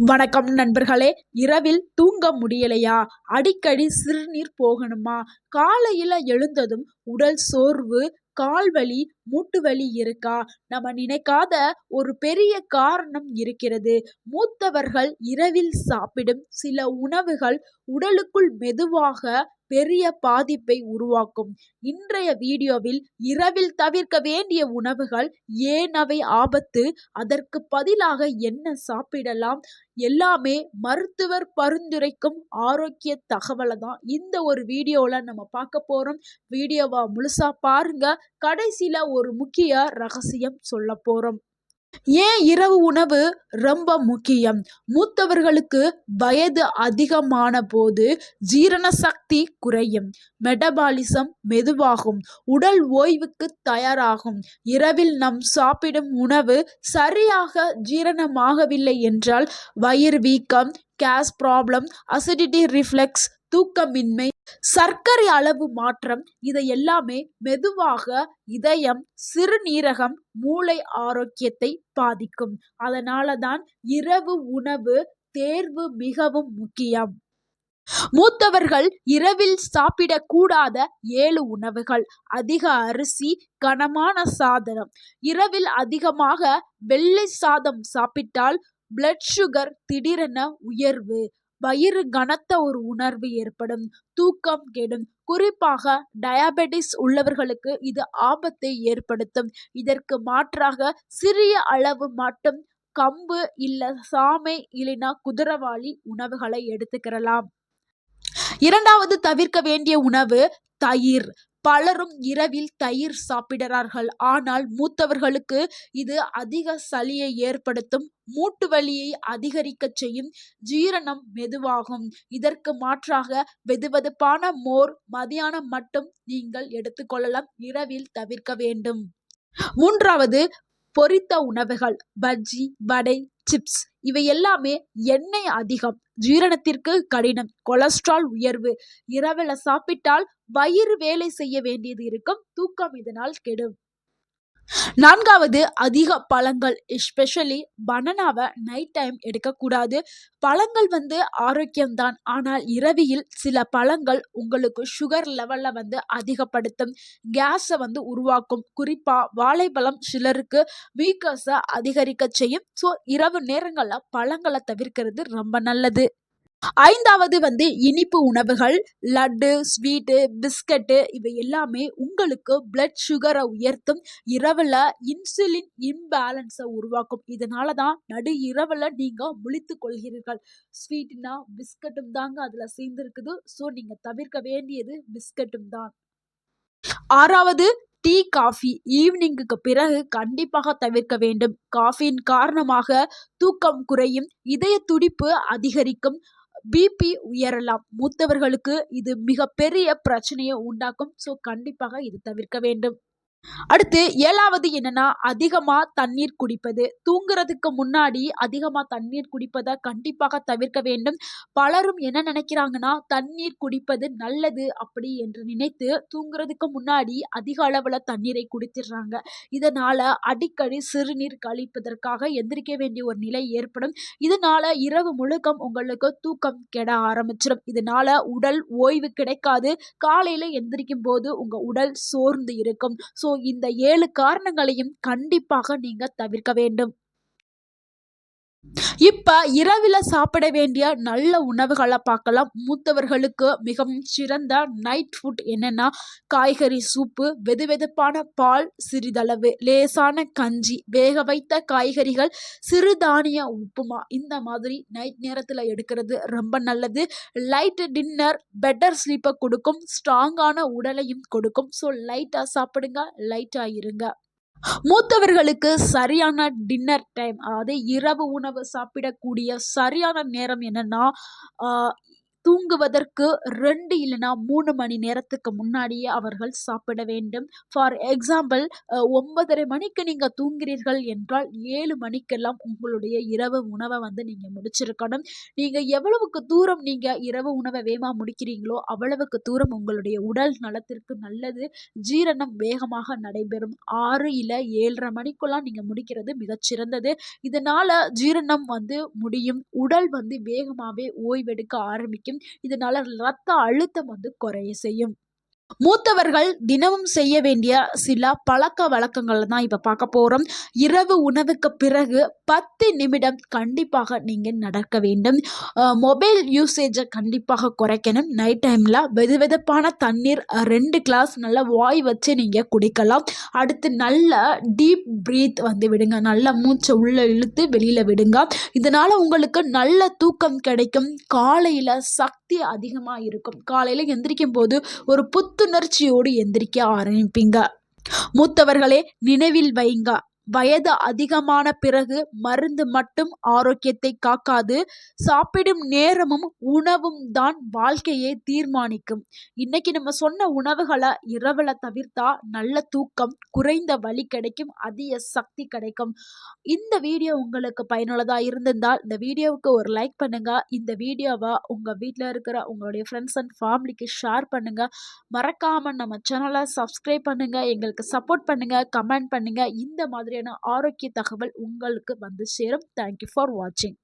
வணக்கம் நண்பர்களே இரவில் தூங்க முடியலையா? அடிக்கடி சிறுநீர் போகணுமா? காலையில் எழுந்ததும் உடல் சோர்வு கால் வலி மூட்டு வலி இருக்கா? நம்ம நினைக்காத ஒரு பெரிய காரணம் இருக்கிறது. மூத்தவர்கள் இரவில் சாப்பிடும் சில உணவுகள் உடலுக்குள் மெதுவாக பெரிய பாதிப்பை உருவாக்கும். இன்றைய வீடியோவில் இரவில் தவிர்க்க வேண்டிய உணவுகள் ஏன் அவை ஆபத்து? அதற்கு பதிலாக என்ன சாப்பிடலாம்? எல்லாமே மருத்துவர் பரிந்துரைக்கும் ஆரோக்கிய தகவலை தான் இந்த ஒரு வீடியோவில் நம்ம பார்க்க போகிறோம் வீடியோவை முழுசாக பாருங்க. கடைசியில் ஒரு முக்கிய ரகசியம் சொல்ல போகிறோம் ஏன் இரவு உணவு ரொம்ப முக்கியம்? மூத்தவர்களுக்கு வயது அதிகமான போது ஜீரண சக்தி குறையும் மெட்டபாலிசம் மெதுவாகும் உடல் ஓய்வுக்கு தயாராகும். இரவில் நம் சாப்பிடும் உணவு சரியாக ஜீரணமாகவில்லை என்றால் வயிறு வீக்கம் கேஸ் ப்ராப்ளம் அசிடிட்டி ரிஃப்ளெக்ஸ் தூக்கமின்மை சர்க்கரை அளவு மாற்றம் இதை எல்லாமே மெதுவாக இதயம் சிறுநீரகம் மூளை ஆரோக்கியத்தை பாதிக்கும். அதனால தான் இரவு உணவு தேர்வு மிகவும் முக்கியம். மூத்தவர்கள் இரவில் சாப்பிடக்கூடாத ஏழு உணவுகள். அதிக அரிசி கனமான சாதனம். இரவில் அதிகமாக வெள்ளை சாதம் சாப்பிட்டால் பிளட் சுகர் திடீரென உயர்வு. வயிறு கனத்த ஒரு உணர்வு ஏற்படும். தூக்கம் கெடும். குறிப்பாக டயாபெட்டிஸ் உள்ளவர்களுக்கு இது ஆபத்தை ஏற்படுத்தும். இதற்கு மாற்றாக சிறிய அளவு மட்டும் கம்பு இல்ல சாமை இல்லைனா குதிரவாளி உணவுகளை எடுத்துக்கிறலாம் இரண்டாவது தவிர்க்க வேண்டிய உணவு தயிர். பலரும் இரவில் தயிர் சாப்பிடுறார்கள் ஆனால் மூத்தவர்களுக்கு இது அதிக சளியை ஏற்படுத்தும். மூட்டு வலியை அதிகரிக்க செய்யும் ஜீரணம் மெதுவாகும். இதற்கு மாற்றாக வெதுவெதுப்பான மோர் மதியானம் மட்டும் நீங்கள் எடுத்துக்கொள்ளலாம் இரவில் தவிர்க்க வேண்டும். மூன்றாவது பொரித்த உணவுகள் பஜ்ஜி வடை சிப்ஸ் இவை எல்லாமே எண்ணெய் அதிகம். ஜீரணத்திற்கு கடினம். கொலஸ்ட்ரால் உயர்வு. இரவில் சாப்பிட்டால் வயிறு வேலை செய்ய வேண்டியது இருக்கும். தூக்கம் இதனால் கெடும். நான்காவது அதிக பழங்கள் எஸ்பெஷலி பனனாவை நைட் டைம் எடுக்கக்கூடாது. பழங்கள் வந்து ஆரோக்கியம்தான். ஆனால் இரவியில் சில பழங்கள் உங்களுக்கு சுகர் லெவலில் வந்து அதிகப்படுத்தும். கேஸை வந்து உருவாக்கும். குறிப்பாக வாழைப்பழம் சிலருக்கு வீக்கஸை அதிகரிக்க செய்யும். ஸோ இரவு நேரங்களில் பழங்களை தவிர்க்கிறது ரொம்ப நல்லது. ஐந்தாவது வந்து இனிப்பு உணவுகள் லட்டு ஸ்வீட்டு பிஸ்கட்டு இவை எல்லாமே உங்களுக்கு பிளட் சுகரை உயர்த்தும். இரவில் இன்சுலின் இம்பேலன்ஸை உருவாக்கும். இதனால தான் நடு இரவில் நீங்கள் முழித்து கொள்கிறீர்கள். ஸ்வீட்னா பிஸ்கட்டும் தாங்க அதில் சேர்ந்துருக்குது. ஸோ நீங்கள் தவிர்க்க வேண்டியது பிஸ்கட்டும் தான். ஆறாவது டீ காஃபி. ஈவினிங்குக்கு பிறகு கண்டிப்பாக தவிர்க்க வேண்டும். காஃபியின் காரணமாக தூக்கம் குறையும் இதய துடிப்பு அதிகரிக்கும். பிபி உயரலாம். மூத்தவர்களுக்கு இது மிகப்பெரிய பிரச்சனையை உண்டாக்கும். ஸோ கண்டிப்பாக இது தவிர்க்க வேண்டும். அடுத்து ஏழாவது என்னன்னா அதிகமா தண்ணீர் குடிப்பது. தூங்குறதுக்கு முன்னாடி அதிகமா தண்ணீர் குடிப்பதை கண்டிப்பாக தவிர்க்க வேண்டும். பலரும் என்ன நினைக்கிறாங்கன்னா தண்ணீர் குடிப்பது நல்லது அப்படி என்று நினைத்து தூங்குறதுக்கு முன்னாடி அதிக அளவுல தண்ணீரை குடிச்சிடுறாங்க. இதனால அடிக்கடி சிறுநீர் கழிப்பதற்காக எந்திரிக்க வேண்டிய ஒரு நிலை ஏற்படும். இதனால இரவு முழுக்கம் உங்களுக்கு தூக்கம் கெட ஆரம்பிச்சிடும் இதனால உடல் ஓய்வு கிடைக்காது. காலையில எந்திரிக்கும் போது உங்க உடல் சோர்ந்து இருக்கும். ஸோ ஸோ இந்த ஏழு காரணங்களையும் கண்டிப்பாக நீங்கள் தவிர்க்க வேண்டும். இப்ப இரவில் சாப்பிட வேண்டிய நல்ல உணவுகளை பார்க்கலாம். மூத்தவர்களுக்கு மிகவும் சிறந்த நைட் ஃபுட் என்னன்னா காய்கறி சூப்பு வெது வெதுப்பான பால் சிறிதளவு லேசான கஞ்சி வேக வைத்த காய்கறிகள் சிறுதானிய உப்புமா இந்த மாதிரி நைட் நேரத்தில் எடுக்கிறது ரொம்ப நல்லது. லைட் டின்னர் பெட்டர் ஸ்லீப்பை கொடுக்கும் ஸ்ட்ராங்கான உடலையும் கொடுக்கும். ஸோ லைட்டாக சாப்பிடுங்க லைட்டாக இருங்க. மூத்தவர்களுக்கு சரியான டின்னர் டைம் அதாவது இரவு உணவு சாப்பிடக்கூடிய சரியான நேரம் என்னன்னா தூங்குவதற்கு ரெண்டு இல்லைனா மூணு மணி நேரத்துக்கு முன்னாடியே அவர்கள் சாப்பிட வேண்டும். ஃபார் எக்ஸாம்பிள் ஒன்பதரை மணிக்கு நீங்கள் தூங்குகிறீர்கள் என்றால் ஏழு மணிக்கெல்லாம் உங்களுடைய இரவு உணவை வந்து நீங்கள் முடிச்சிருக்கணும். நீங்கள் எவ்வளவுக்கு தூரம் நீங்கள் இரவு உணவை வேகமாக முடிக்கிறீங்களோ அவ்வளவுக்கு தூரம் உங்களுடைய உடல் நலத்திற்கு நல்லது. ஜீரணம் வேகமாக நடைபெறும். ஆறு இல்லை ஏழரை மணிக்குலாம் நீங்கள் முடிக்கிறது மிகச்சிறந்தது. இதனால் ஜீரணம் வந்து முடியும். உடல் வந்து வேகமாகவே ஓய்வெடுக்க ஆரம்பிக்கும். இதனால் ரத்த அழுத்தம் வந்து குறைய செய்யும். மூத்தவர்கள் தினமும் செய்ய வேண்டிய சில பழக்க வழக்கங்களை தான் இப்போ பார்க்க போகிறோம் இரவு உணவுக்கு பிறகு பத்து நிமிடம் கண்டிப்பாக நீங்கள் நடக்க வேண்டும். மொபைல் யூசேஜை கண்டிப்பாக குறைக்கணும். நைட் டைமில் வெது வெதுப்பான தண்ணீர் ரெண்டு கிளாஸ் நல்லா வாய் வச்சு நீங்கள் குடிக்கலாம். அடுத்து நல்ல டீப் ப்ரீத் வந்து விடுங்க. நல்லா மூச்சை உள்ளே இழுத்து வெளியில் விடுங்க. இதனால் உங்களுக்கு நல்ல தூக்கம் கிடைக்கும். காலையில் சக்தி அதிகமாக இருக்கும். காலையில் எந்திரிக்கும் போது ஒரு புத்துணர்ச்சியோடு எந்திரிக்க ஆரம்பிப்பீங்க. மூத்தவர்களே நினைவில் வைங்க. வயது அதிகமான பிறகு மருந்து மட்டும் ஆரோக்கியத்தை காக்காது. சாப்பிடும் நேரமும் உணவும் தான் வாழ்க்கையை தீர்மானிக்கும். இன்னைக்கு நம்ம சொன்ன உணவுகளை இரவில் தவிர்த்தா நல்ல தூக்கம் குறைந்த வலி கிடைக்கும் அதிக சக்தி கிடைக்கும். இந்த வீடியோ உங்களுக்கு பயனுள்ளதாக இருந்திருந்தால் இந்த வீடியோவுக்கு ஒரு லைக் பண்ணுங்க. இந்த வீடியோவை உங்கள் வீட்டில் இருக்கிற உங்களுடைய ஃப்ரெண்ட்ஸ் அண்ட் ஃபேமிலிக்கு ஷேர் பண்ணுங்க. மறக்காம நம்ம சேனலை சப்ஸ்கிரைப் பண்ணுங்க. எங்களுக்கு சப்போர்ட் பண்ணுங்க கமெண்ட் பண்ணுங்க. இந்த மாதிரி மாதிரியான ஆரோக்கிய தகவல் உங்களுக்கு வந்து சேரும். தேங்க்யூ ஃபார் வாட்சிங்